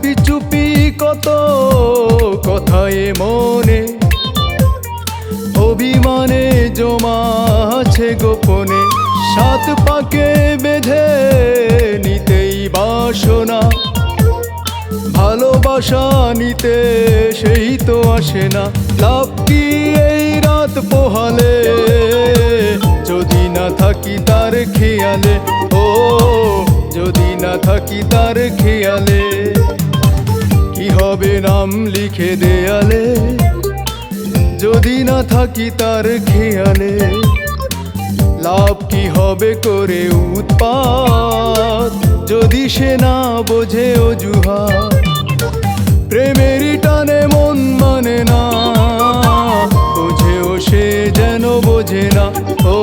চুপি চুপি কত কথায় মনে। অভিমানে জমা আছে গোপনে, সাত পাকে বেঁধে নিতেই বাসনা। ভালোবাসা নিতে সেই তো আসে না, লাভ কি এই রাত পোহালে? যদি না থাকি তার খেয়ালে, ও, যদি না থাকি তার খেয়ালে। হবে নাম লিখে দেয়ালে, যদি না থাকি তার খেয়ালে, লাভ কি হবে করে উৎপাত? যদি সে না বোঝে অজুহা প্রেমেরই টানে মন মানে না, বোঝেও সে যেন বোঝে না। ও